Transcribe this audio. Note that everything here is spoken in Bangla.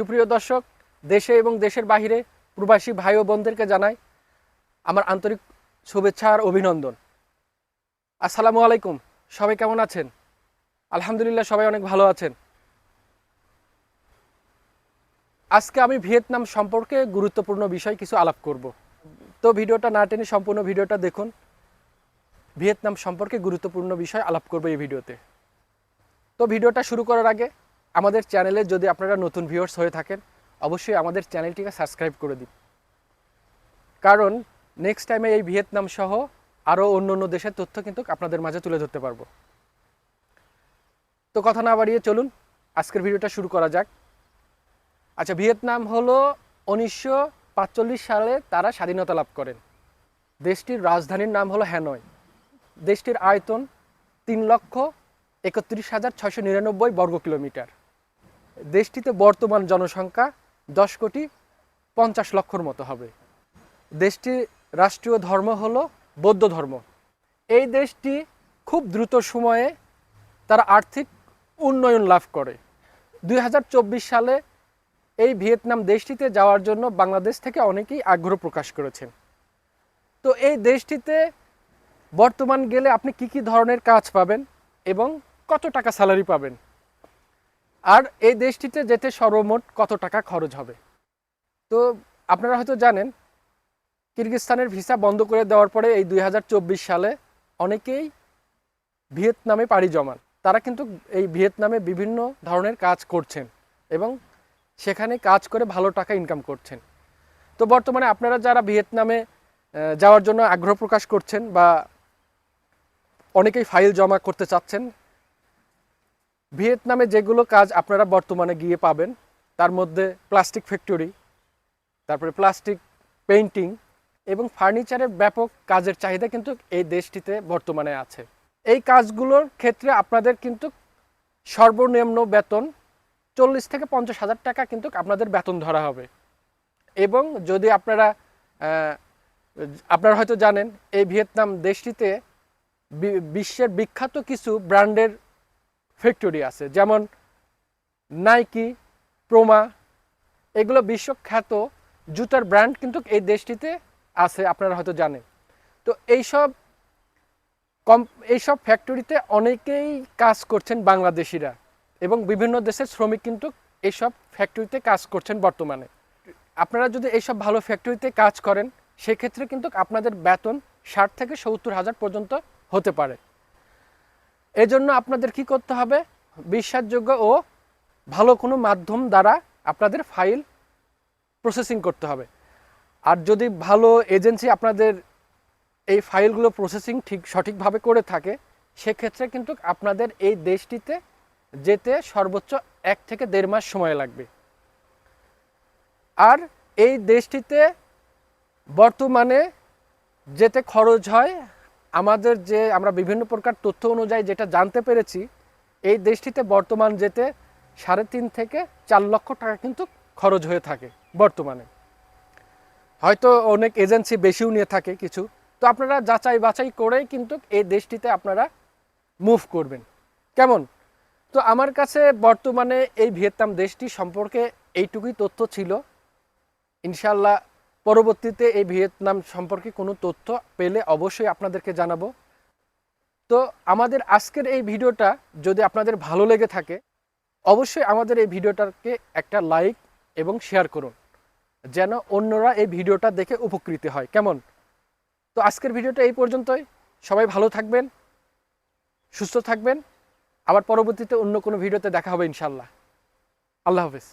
সুপ্রিয় দর্শক, দেশে এবং দেশের বাহিরে প্রবাসী ভাই ও বোনদেরকে জানাই আমার আন্তরিক শুভেচ্ছা আর অভিনন্দন। আসসালামু আলাইকুম, সবাই কেমন আছেন? আলহামদুলিল্লাহ সবাই অনেক ভালো আছেন। আজকে আমি ভিয়েতনাম সম্পর্কে গুরুত্বপূর্ণ বিষয় কিছু আলাপ করব। তো ভিডিওটা না টেনে সম্পূর্ণ ভিডিওটা দেখুন। ভিয়েতনাম সম্পর্কে গুরুত্বপূর্ণ বিষয় আলাপ করব এই ভিডিওতে। তো ভিডিওটা শুরু করার আগে আমাদের চ্যানেলে যদি আপনারা নতুন ভিউয়ার্স হয়ে থাকেন, অবশ্যই আমাদের চ্যানেলটিকে সাবস্ক্রাইব করে দিন। কারণ নেক্সট টাইমে এই ভিয়েতনাম সহ আরও অন্য অন্য দেশের তথ্য কিন্তু আপনাদের মাঝে তুলে ধরতে পারব। তো কথা না বাড়িয়ে চলুন, আজকের ভিডিওটা শুরু করা যাক। আচ্ছা ভিয়েতনাম হলো উনিশশো সালে তারা স্বাধীনতা লাভ করেন। দেশটির রাজধানীর নাম হলো হ্যানয়। দেশটির আয়তন তিন লক্ষ একত্রিশ হাজার ছয়শো নিরানব্বই বর্গ কিলোমিটার দেশটিতে বর্তমান জনসংখ্যা দশ কোটি পঞ্চাশ লক্ষর মতো হবে। দেশটির রাষ্ট্রীয় ধর্ম হল বৌদ্ধ ধর্ম। এই দেশটি খুব দ্রুত সময়ে তারা আর্থিক উন্নয়ন লাভ করে। দুই হাজার চব্বিশ সালে এই ভিয়েতনাম দেশটিতে যাওয়ার জন্য বাংলাদেশ থেকে অনেকেই আগ্রহ প্রকাশ করেছেন। তো এই দেশটিতে বর্তমান গেলে আপনি কি কি ধরনের কাজ পাবেন এবং কত টাকা স্যালারি পাবেন? আর এই দেশটিতে যেতে সর্বমোট কত টাকা খরচ হবে? তো আপনারা হয়তো জানেন, কিরগিস্তানের ভিসা বন্ধ করে দেওয়ার পরে এই দুই হাজার চব্বিশ সালে অনেকেই ভিয়েতনামে পাড়ি জমান। তারা কিন্তু এই ভিয়েতনামে বিভিন্ন ধরনের কাজ করছেন এবং সেখানে কাজ করে ভালো টাকা ইনকাম করছেন। তো বর্তমানে আপনারা যারা ভিয়েতনামে যাওয়ার জন্য আগ্রহ প্রকাশ করছেন বা অনেকেই ফাইল জমা করতে চাচ্ছেন ভিয়েতনামে যেগুলো কাজ আপনারা বর্তমানে গিয়ে পাবেন, তার মধ্যে প্লাস্টিক ফ্যাক্টরি, তারপরে প্লাস্টিক পেইন্টিং এবং ফার্নিচারের ব্যাপক কাজের চাহিদা কিন্তু এই দেশটিতে বর্তমানে আছে। এই কাজগুলোর ক্ষেত্রে আপনাদের কিন্তু সর্বনিম্ন বেতন চল্লিশ থেকে পঞ্চাশ হাজার টাকা কিন্তু আপনাদের বেতন ধরা হবে। এবং যদি আপনারা আপনারা হয়তো জানেন, এই ভিয়েতনাম দেশটিতে বিশ্বের বিখ্যাত কিছু ব্র্যান্ডের ফ্যাক্টরি আছে, যেমন নাইকি, প্রোমা, এগুলো বিশ্বখ্যাত জুতার ব্র্যান্ড কিন্তু এই দেশটিতে আছে, আপনারা হয়তো জানেন। তো এইসব কম, এইসব ফ্যাক্টরিতে অনেকেই কাজ করছেন বাংলাদেশিরা এবং বিভিন্ন দেশের শ্রমিক কিন্তু এইসব ফ্যাক্টরিতে কাজ করছেন বর্তমানে। আপনারা যদি এইসব ভালো ফ্যাক্টরিতে কাজ করেন, সেক্ষেত্রে কিন্তু আপনাদের বেতন ষাট থেকে সত্তর হাজার পর্যন্ত হতে পারে। এজন্য আপনাদের কি করতে হবে? বিশ্বাসযোগ্য ও ভালো কোনো মাধ্যম দ্বারা আপনাদের ফাইল প্রসেসিং করতে হবে। আর যদি ভালো এজেন্সি আপনাদের এই ফাইলগুলো প্রসেসিং ঠিক, সঠিকভাবে করে থাকে, সেক্ষেত্রে কিন্তু আপনাদের এই দেশটিতে যেতে সর্বোচ্চ এক থেকে দেড় মাস সময় লাগবে। আর এই দেশটিতে বর্তমানে যেতে খরচ হয় আমাদের যে আমরা বিভিন্ন প্রকার তথ্য অনুযায়ী যেটা জানতে পেরেছি, এই দেশটিতে বর্তমান যেতে সাড়ে তিন থেকে চার লক্ষ টাকা কিন্তু খরচ হয়ে থাকে বর্তমানে। হয়তো অনেক এজেন্সি বেশিও নিয়ে থাকে কিছু। তো আপনারা যাচাই বাছাই করেই কিন্তু এই দেশটিতে আপনারা মুভ করবেন। কেমন? তো আমার কাছে বর্তমানে এই ভিয়েতনাম দেশটি সম্পর্কে এইটুকুই তথ্য ছিল। ইনশাল্লাহ পরবর্তীতে এই ভিয়েতনাম সম্পর্কে কোনো তথ্য পেলে অবশ্যই আপনাদেরকে জানাব। তো আমাদের আজকের এই ভিডিওটা যদি আপনাদের ভালো লেগে থাকে, অবশ্যই আমাদের এই ভিডিওটাকে একটা লাইক এবং শেয়ার করুন, যেন অন্যরা এই ভিডিওটা দেখে উপকৃত হয়। কেমন? তো আজকের ভিডিওটা এই পর্যন্তই। সবাই ভালো থাকবেন, সুস্থ থাকবেন। আবার পরবর্তীতে অন্য কোনো ভিডিওতে দেখা হবে ইনশাল্লাহ আল্লাহ হাফেজ।